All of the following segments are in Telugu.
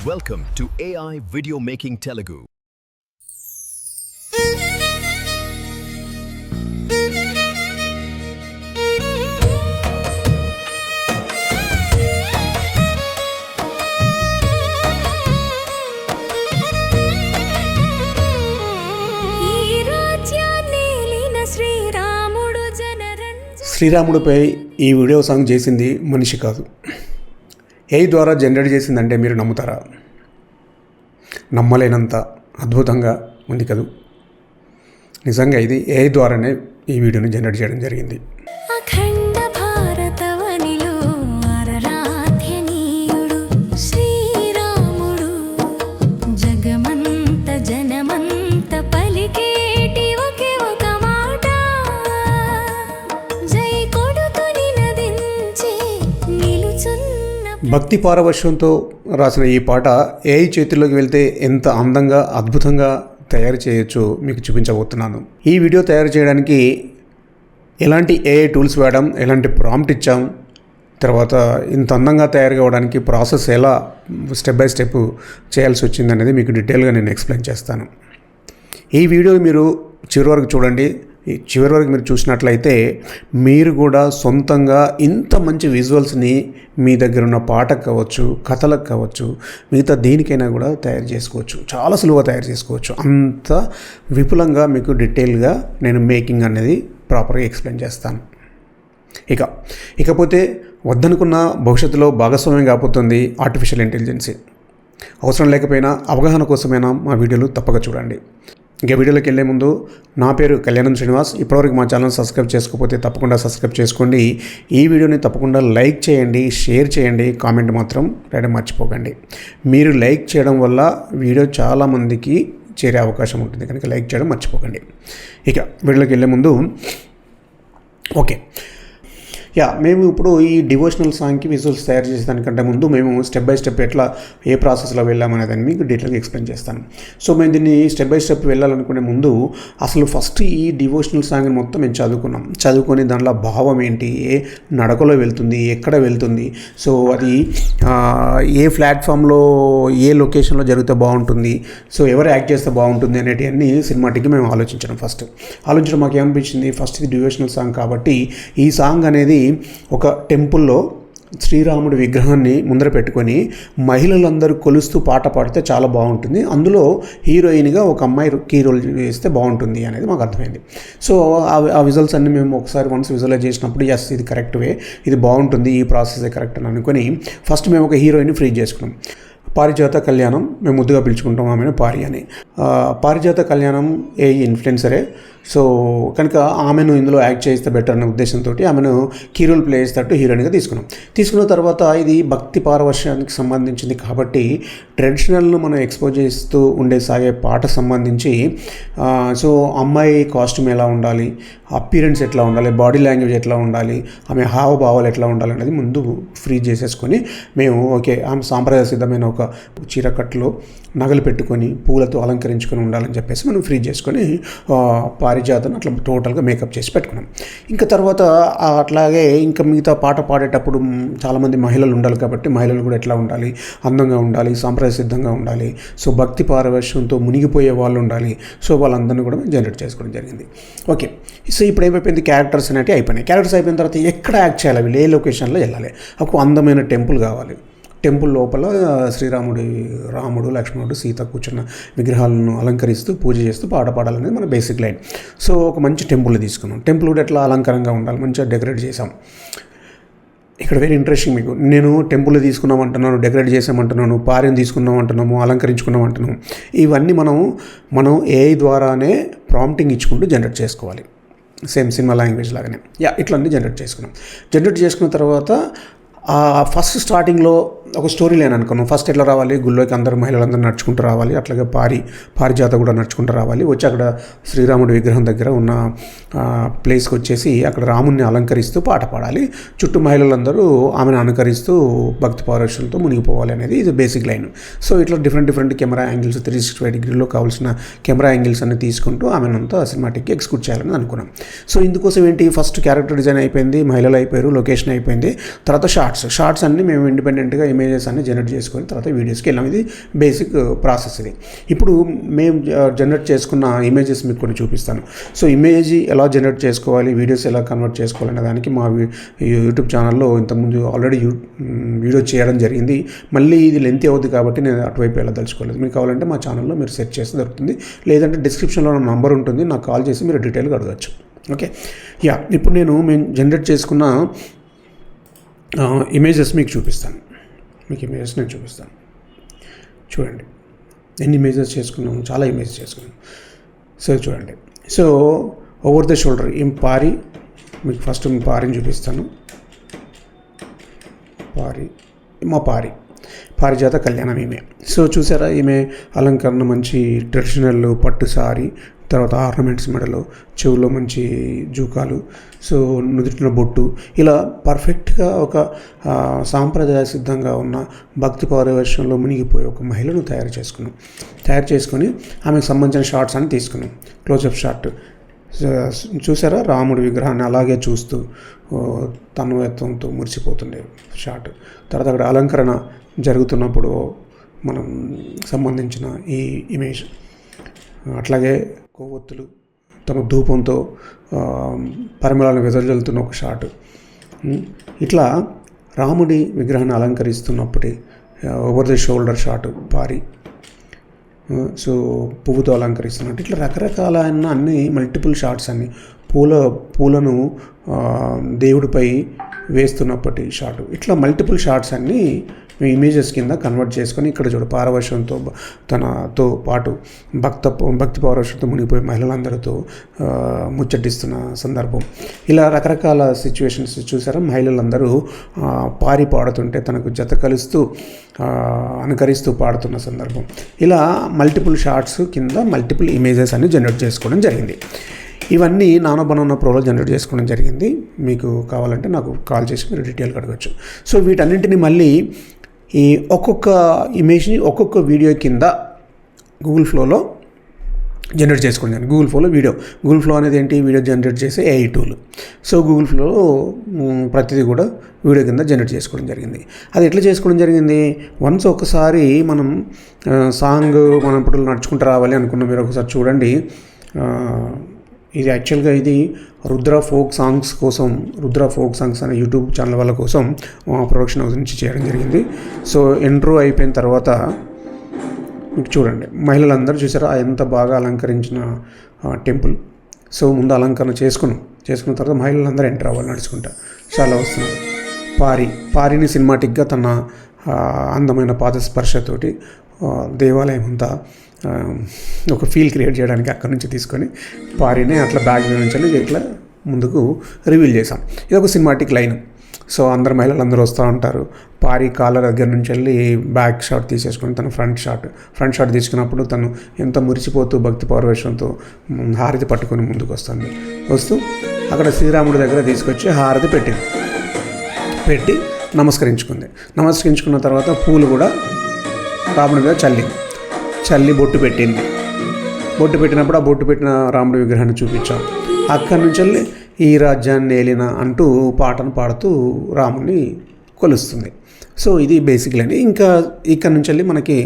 Welcome to AI Video Making Telugu. ఈ రాజ్యాన్నేలిన శ్రీరాముడు జనరంజ శ్రీరాముడిపై ఈ వీడియో సాంగ్ చేసింది మనిషి కాదు ఏఐ ద్వారా జనరేట్ చేసిందంటే మీరు నమ్ముతారా? నమ్మలేనంత అద్భుతంగా ఉంది కదూ. నిజంగా ఇది ఏఐ ద్వారానే ఈ వీడియోని జనరేట్ చేయడం జరిగింది. భక్తి పారవశ్యంతో రాసిన ఈ పాట ఏఐ చేతుల్లోకి వెళ్తే ఎంత అందంగా అద్భుతంగా తయారు చేయొచ్చో మీకు చూపించబోతున్నాను. ఈ వీడియో తయారు చేయడానికి ఎలాంటి ఏఐ టూల్స్ వాడాం ఎలాంటి ప్రాంప్ట్ ఇచ్చాం తర్వాత ఇంత అందంగా తయారు కావడానికి ప్రాసెస్ ఎలా స్టెప్ బై స్టెప్ చేయాల్సి వచ్చింది అనేది మీకు డీటెయిల్గా నేను ఎక్స్ప్లెయిన్ చేస్తాను. ఈ వీడియో మీరు చివరి వరకు చూడండి. చివరి వరకు మీరు చూసినట్లయితే మీరు కూడా సొంతంగా ఇంత మంచి విజువల్స్ని మీ దగ్గర ఉన్న పాటకు కావచ్చు కథలకు కావచ్చు మిగతా దేనికైనా కూడా తయారు చేసుకోవచ్చు. చాలా సులువుగా తయారు చేసుకోవచ్చు. అంత విపులంగా మీకు డీటెయిల్గా నేను మేకింగ్ అనేది ప్రాపర్గా ఎక్స్ప్లెయిన్ చేస్తాను. ఇక ఇకపోతే వద్దనుకున్న భవిష్యత్తులో భాగస్వామ్యం కాబోతుంది ఆర్టిఫిషియల్ ఇంటెలిజెన్సీ అవసరం లేకపోయినా అవగాహన కోసమైనా మా వీడియోలు తప్పక చూడండి. ఇంకా వీడియోలోకి వెళ్ళే ముందు నా పేరు కళ్యాణం శ్రీనివాస్. ఇప్పటివరకు మా ఛానల్ సబ్స్క్రైబ్ చేసుకోకపోతే తప్పకుండా సబ్స్క్రైబ్ చేసుకోండి. ఈ వీడియోని తప్పకుండా లైక్ చేయండి షేర్ చేయండి కామెంట్ మాత్రం రాయడం మర్చిపోకండి. మీరు లైక్ చేయడం వల్ల వీడియో చాలామందికి చేరే అవకాశం ఉంటుంది. కనుక లైక్ చేయడం మర్చిపోకండి. ఇక వీడియోలోకి వెళ్ళే ముందు ఓకే. యా మేము ఇప్పుడు ఈ డివోషనల్ సాంగ్కి విజువల్స్ తయారు చేసేదానికంటే ముందు మేము స్టెప్ బై స్టెప్ ఎట్లా ఏ ప్రాసెస్లో వెళ్ళామనేదాన్ని మీకు డీటెయిల్గా ఎక్స్ప్లెయిన్ చేస్తాను. సో మేము దీన్ని స్టెప్ బై స్టెప్ వెళ్ళాలనుకునే ముందు అసలు ఫస్ట్ ఈ డివోషనల్ సాంగ్ని మొత్తం మేము చదువుకున్నాం. చదువుకొని దానిలో భావం ఏంటి? ఏ నడకలో వెళ్తుంది? ఎక్కడ వెళ్తుంది? సో అది ఏ ప్లాట్ఫామ్లో ఏ లొకేషన్లో జరిగితే బాగుంటుంది? సో ఎవరు యాక్ట్ చేస్తే బాగుంటుంది అనేటివన్నీ సినిమాటిక్గా మేము ఆలోచించడం ఫస్ట్ ఆలోచించడం మాకు ఏమనిపించింది ఫస్ట్ ఇది డివోషనల్ సాంగ్ కాబట్టి ఈ సాంగ్ అనేది ఒక టెంపుల్లో శ్రీరాముడి విగ్రహాన్ని ముందర పెట్టుకొని మహిళలందరూ కొలుస్తూ పాట పాడితే చాలా బాగుంటుంది. అందులో హీరోయిన్గా ఒక అమ్మాయి కీ రోల్ వేస్తే బాగుంటుంది అనేది మాకు అర్థమైంది. సో ఆ- ఆ విజువల్స్ అన్ని మేము ఒకసారి వన్స్ విజువలైజ్ చేసినప్పుడు ఎస్ ఇది కరెక్ట్ వే ఇది బాగుంటుంది ఈ ప్రాసెస్ కరెక్ట్ అని అనుకొని ఫస్ట్ మేము ఒక హీరోయిన్ ఫ్రీ చేసుకున్నాం. పారిజాత కళ్యాణం మేము ముద్దుగా పిలుచుకుంటాం ఆమెను పారి అని. పారిజాత కళ్యాణం ఏ ఇన్ఫ్లుయెన్సరే సో కనుక ఆమెను ఇందులో యాక్ట్ చేస్తే బెటర్ అనే ఉద్దేశంతో ఆమెను కీరోల్ ప్లే చేసేటట్టు హీరోయిన్గా తీసుకున్నాం. తీసుకున్న తర్వాత ఇది భక్తి పారవశ్యానికి సంబంధించింది కాబట్టి ట్రెడిషనల్ను మనం ఎక్స్పోజ్ చేస్తూ ఉండే సాగే పాట సంబంధించి సో అమ్మాయి కాస్ట్యూమ్ ఎలా ఉండాలి అపీరెన్స్ ఎట్లా ఉండాలి బాడీ లాంగ్వేజ్ ఎట్లా ఉండాలి ఆమె హావభావాలు ఎట్లా ఉండాలి అనేది ముందు ఫ్రీ చేసేసుకొని మేము ఓకే ఆమె సాంప్రదాయ సిద్ధమైన ఒక ఒక చీరకట్టులో నగలు పెట్టుకొని పూలతో అలంకరించుకొని ఉండాలని చెప్పేసి మనం ఫ్రీ చేసుకొని పారిజాతం పారిజాతను అట్లా టోటల్గా మేకప్ చేసి పెట్టుకున్నాం. ఇంకా తర్వాత అట్లాగే ఇంకా మిగతా పాట పాడేటప్పుడు చాలామంది మహిళలు ఉండాలి కాబట్టి మహిళలు కూడా ఎట్లా ఉండాలి? అందంగా ఉండాలి సాంప్రదాయ సిద్ధంగా ఉండాలి. సో భక్తి పారవశ్యంతో మునిగిపోయే వాళ్ళు ఉండాలి. సో వాళ్ళందరినీ కూడా మేము జనరేట్ చేసుకోవడం జరిగింది. ఓకే. సో ఇప్పుడు ఏమైపోయింది? క్యారెక్టర్స్ అనేవి అయిపోయినాయి. క్యారెక్టర్స్ అయిపోయిన తర్వాత ఎక్కడ యాక్ట్ చేయాలి? వీళ్ళు ఏ లొకేషన్లో వెళ్ళాలి? ఒక అందమైన టెంపుల్ కావాలి. టెంపుల్ లోపల శ్రీరాముడి రాముడు లక్ష్మణుడు సీత కూర్చున్న విగ్రహాలను అలంకరిస్తూ పూజ చేస్తూ పాట పాడాలనేది మన బేసిక్ లైన్ సో ఒక మంచి టెంపుల్ తీసుకున్నాం. టెంపుల్ కూడా ఎట్లా అలంకారంగా ఉండాలి మంచిగా డెకరేట్ చేసాం ఇక్కడ వెరీ ఇంట్రెస్టింగ్ మీకు. నేను టెంపుల్ తీసుకున్నాం అంటున్నాను డెకరేట్ చేసామంటున్నాను పార్యం తీసుకున్నాం అంటున్నాము అలంకరించుకున్నాం అంటున్నాము ఇవన్నీ మనం మనం ఏఐ ద్వారానే ప్రాంప్టింగ్ ఇచ్చుకుంటూ జనరేట్ చేసుకోవాలి. సేమ్ సినిమా లాంగ్వేజ్ లాగానే. యా ఇట్లా అన్నీ జనరేట్ చేసుకున్నాం. జనరేట్ చేసుకున్న తర్వాత ఆ ఫస్ట్ స్టార్టింగ్లో ఒక స్టోరీ లేని అనుకున్నాం. ఫస్ట్ ఎట్లా రావాలి? గుళ్ళోకి అందరు మహిళలందరూ నడుచుకుంటూ రావాలి. అట్లాగే పారి పారిజాత కూడా నడుచుకుంటూ రావాలి. వచ్చి అక్కడ శ్రీరాముడి విగ్రహం దగ్గర ఉన్న ప్లేస్కి వచ్చేసి అక్కడ రాముడిని అలంకరిస్తూ పాట పాడాలి. చుట్టూ మహిళలందరూ ఆమెను అనుకరిస్తూ భక్తి పారవశ్యంతో మునిగిపోవాలి అనేది ఇది బేసిక్ లైన్ సో ఇట్లా different different camera angles three sixty five డిగ్రీలో కావాల్సిన కెమెరా యాంగిల్స్ అన్ని తీసుకుంటూ ఆమెనంతా సినిమాటిక్ ఎగ్జిక్యూట్ చేయాలని అనుకున్నాం. సో ఇందుకోసం ఏంటి? ఫస్ట్ క్యారెక్టర్ డిజైన్ అయిపోయింది మహిళలు అయిపోయారు లొకేషన్ అయిపోయింది. తర్వాత షార్ట్స్ షార్ట్స్ అన్ని మేము ఇండిపెండెంట్గా ఇమేజెస్ అన్ని జనరేట్ చేసుకొని తర్వాత వీడియోస్కి వెళ్ళాం. ఇది బేసిక్ ప్రాసెస్ uh, ఇది. ఇప్పుడు మేము uh, జనరేట్ చేసుకున్న ఇమేజెస్ మీకు కొన్ని చూపిస్తాను. సో ఇమేజ్ ఎలా జనరేట్ చేసుకోవాలి వీడియోస్ ఎలా కన్వర్ట్ చేసుకోవాలి అనే దానికి మా యూట్యూబ్ ఛానల్లో ఇంతకుముందు ఆల్రెడీ వీడియో చేయడం జరిగింది. మళ్ళీ ఇది లెంత్ అవుద్ది కాబట్టి నేను అటువైపు వెళ్ళదలుచుకోలేదు మీకు కావాలంటే మా ఛానల్లో మీరు సెర్చ్ చేస్తే దొరుకుతుంది. లేదంటే డిస్క్రిప్షన్లో నా నంబర్ ఉంటుంది. నాకు కాల్ చేసి మీరు డీటెయిల్గా అడగచ్చు. ఓకే? యా ఇప్పుడు నేను మేము జనరేట్ చేసుకున్న uh, ఇమేజెస్ మీకు చూపిస్తాను. మీకు ఇమేజెస్ నేను చూపిస్తాను. చూడండి. ఎన్ని ఇమేజెస్ చేసుకున్నాము? చాలా ఇమేజెస్ చేసుకున్నాం సో చూడండి. సో ఓవర్ ద షోల్డర్ ఏం పారి? మీకు ఫస్ట్ పారిని చూపిస్తాను. పారి. మా పారి. పారిజాత కళ్యాణం ఈమె. సో చూసారా? ఈమె అలంకరణ మంచి ట్రెడిషనల్ పట్టు సారీ తర్వాత ఆర్నమెంట్స్ మెడలో చెవులో మంచి జూకాలు సో నుదుటిన బొట్టు. ఇలా పర్ఫెక్ట్గా ఒక సాంప్రదాయ సిద్ధంగా ఉన్న భక్తి పారవేశంలో మునిగిపోయి ఒక మహిళను తయారు చేసుకున్నాం. తయారు చేసుకొని ఆమెకు సంబంధించిన షార్ట్స్ అని తీసుకున్నాం. Closeup shot. చూసారా? రాముడి విగ్రహాన్ని అలాగే చూస్తూ ఓ, మురిసిపోతుండే షాట్ తర్వాత అక్కడ అలంకరణ జరుగుతున్నప్పుడు మనం సంబంధించిన ఈ ఇమేజ్. అట్లాగే కొవ్వొత్తులు తమ ధూపంతో పరిమళాలను వెదజల్లుతున్న ఒక షాట్. ఇట్లా రాముడి విగ్రహాన్ని అలంకరిస్తున్నప్పటి ఓవర్ ది షోల్డర్ షాట్ పారి సో పువ్వుతో అలంకరిస్తున్నట్టు. ఇట్లా రకరకాలైన అన్ని మల్టిపుల్ షార్ట్స్ అన్ని పూల పూలను దేవుడిపై వేస్తున్నప్పటి షాట్. ఇట్లా మల్టిపుల్ షార్ట్స్ అన్నీ ఇమేజెస్ కింద కన్వర్ట్ చేసుకొని ఇక్కడ చూడు పారవశ్యంతో తనతో పాటు భక్త భక్తి పారవశ్యంతో మునిగిపోయి మహిళలందరితో ముచ్చటిస్తున్న సందర్భం. ఇలా రకరకాల సిచ్యువేషన్స్ చూసారా? మహిళలందరూ పారి పాడుతుంటే తనకు జత కలుస్తూ అనుకరిస్తూ పాడుతున్న సందర్భం. ఇలా మల్టిపుల్ షార్ట్స్ కింద మల్టిపుల్ ఇమేజెస్ అన్ని జనరేట్ చేసుకోవడం జరిగింది. ఇవన్నీ నానో బనానా ప్రోలో జనరేట్ చేసుకోవడం జరిగింది. మీకు కావాలంటే నాకు కాల్ చేసి మీరు డీటెయిల్గా అడగచ్చు. సో వీటన్నింటిని మళ్ళీ ఈ ఒక్కొక్క ఇమేజ్ని ఒక్కొక్క వీడియో కింద గూగుల్ ఫ్లోలో జనరేట్ చేసుకోవడం గూగుల్ ఫ్లోలో వీడియో గూగుల్ ఫ్లో అనేది ఏంటి? వీడియో జనరేట్ చేసే AI tool so Google Flow ప్రతిదీ కూడా వీడియో కింద జనరేట్ చేసుకోవడం జరిగింది. అది ఎట్లా చేసుకోవడం జరిగింది? వన్స్ ఒకసారి మనం సాంగ్ మనం ఇప్పుడు నడుచుకుంటూ రావాలి అనుకున్న మీరు ఒకసారి చూడండి. ఇది యాక్చువల్గా ఇది రుద్ర ఫోక్ సాంగ్స్ కోసం రుద్ర ఫోక్ సాంగ్స్ అనే యూట్యూబ్ ఛానల్ వాళ్ళ కోసం ప్రొడక్షన్ హౌస్ నుంచి చేయడం జరిగింది. సో ఎంట్రో అయిపోయిన తర్వాత మీకు చూడండి. మహిళలందరూ చూసారా ఎంత బాగా అలంకరించిన టెంపుల్ సో ముందు అలంకరణ చేసుకున్నాం. చేసుకున్న తర్వాత మహిళలందరూ ఎంటర్ అవ్వాలి నడుచుకుంటా. చాలా వస్తున్నారు పారి పారిని సినిమాటిక్గా తన అందమైన పాద స్పర్శతోటి దేవాలయం అంతా ఒక ఫీల్ క్రియేట్ చేయడానికి అక్కడి నుంచి తీసుకొని పారిని అట్లా బ్యాగ్ నుంచి ఇట్లా ముందుకు రివీల్ చేసాం ఇది ఒక సినిమాటిక్ లైన్ సో అందరు మహిళలు అందరూ వస్తూ ఉంటారు. పారి కాలర్ దగ్గర నుంచి వెళ్ళి బ్యాక్ షాట్ తీసేసుకొని తను ఫ్రంట్ షాట్ ఫ్రంట్ షాట్ తీసుకున్నప్పుడు తను ఎంత మురిసిపోతూ భక్తి పౌరవేశంతో హారతి పట్టుకొని ముందుకు వస్తుంది. వస్తూ అక్కడ శ్రీరాముడి దగ్గర తీసుకొచ్చి హారతి పెట్టింది. పెట్టి నమస్కరించుకుంది. నమస్కరించుకున్న తర్వాత పూలు కూడా రాముడి మీద చల్లింది చల్లి బొట్టు పెట్టింది. బొట్టు పెట్టినప్పుడు ఆ బొట్టు పెట్టిన రాముడి విగ్రహాన్ని చూపించాం. అక్కడి నుంచి వెళ్ళి ఈ రాజ్యాన్ని ఏలిన అంటూ పాటను పాడుతూ రాముని కొలుస్తుంది. సో ఇది బేసిక్లీ అండి. ఇంకా ఇక్కడ నుంచి వెళ్ళి మనకి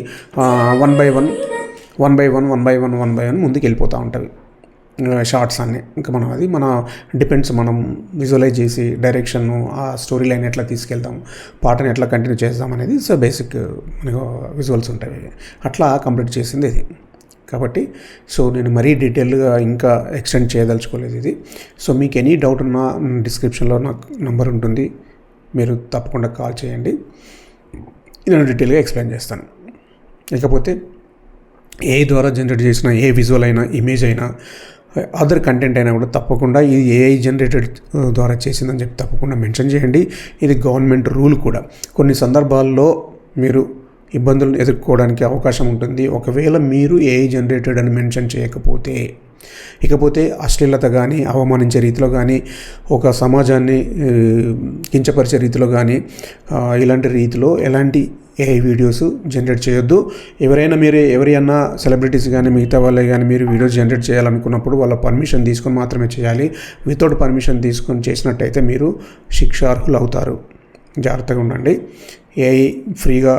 one by one one by one one by one one by one ముందుకు వెళ్ళిపోతూ ఉంటుంది. షార్ట్స్ అన్నీ. ఇంకా మనం అది మన డిపెండ్స్ మనం విజువలైజ్ చేసి డైరెక్షన్ ఆ స్టోరీ లైన్ ఎట్లా తీసుకెళ్తాం పాటను ఎట్లా కంటిన్యూ చేద్దాం అనేది సో బేసిక్ మనకు విజువల్స్ ఉంటాయి. అట్లా కంప్లీట్ చేసింది ఇది. కాబట్టి సో నేను మరీ డీటెయిల్గా ఇంకా ఎక్స్టెండ్ చేయదలుచుకోలేదు ఇది. సో మీకు ఎనీ డౌట్ ఉన్నా డిస్క్రిప్షన్లో నాకు నంబర్ ఉంటుంది. మీరు తప్పకుండా కాల్ చేయండి. నేను డీటెయిల్గా ఎక్స్ప్లెయిన్ చేస్తాను. ఇకపోతే ఏ ద్వారా జనరేట్ చేసిన ఏ విజువల్ అయినా ఇమేజ్ అయినా అదర్ కంటెంట్ అయినా కూడా తప్పకుండా ఇది ఏఐ జనరేటెడ్ ద్వారా చేసిందని చెప్పి తప్పకుండా మెన్షన్ చేయండి. ఇది గవర్నమెంట్ రూల్ కూడా. కొన్ని సందర్భాల్లో మీరు ఇబ్బందులను ఎదుర్కోవడానికి అవకాశం ఉంటుంది. ఒకవేళ మీరు ఏఐ జనరేటెడ్ అని మెన్షన్ చేయకపోతే ఇకపోతే అశ్లీలత కానీ అవమానించే రీతిలో కానీ ఒక సమాజాన్ని uh, కించపరిచే రీతిలో కానీ uh, ఇలాంటి రీతిలో ఎలాంటి ఏఐ వీడియోస్ జనరేట్ చేయొద్దు. ఎవరైనా మీరు ఎవరైనా సెలబ్రిటీస్ కానీ మిగతా వాళ్ళే కానీ మీరు వీడియోస్ జనరేట్ చేయాలనుకున్నప్పుడు వాళ్ళ పర్మిషన్ తీసుకొని మాత్రమే చేయాలి. వితౌట్ పర్మిషన్ తీసుకొని చేసినట్టయితే మీరు శిక్షార్హులు అవుతారు. జాగ్రత్తగా ఉండండి. ఏఐ ఫ్రీగా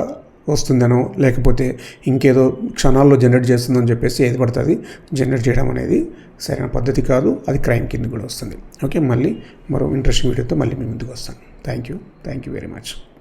వస్తుందనో లేకపోతే ఇంకేదో క్షణాల్లో జనరేట్ చేస్తుందని చెప్పేసి ఏది పడుతుంది? జనరేట్ చేయడం అనేది సరైన పద్ధతి కాదు. అది క్రైమ్ కింద కూడా వస్తుంది. ఓకే మళ్ళీ మరో ఇంట్రెస్టింగ్ వీడియోతో మళ్ళీ మీ ముందుకు వస్తాను. Thank you thank you very much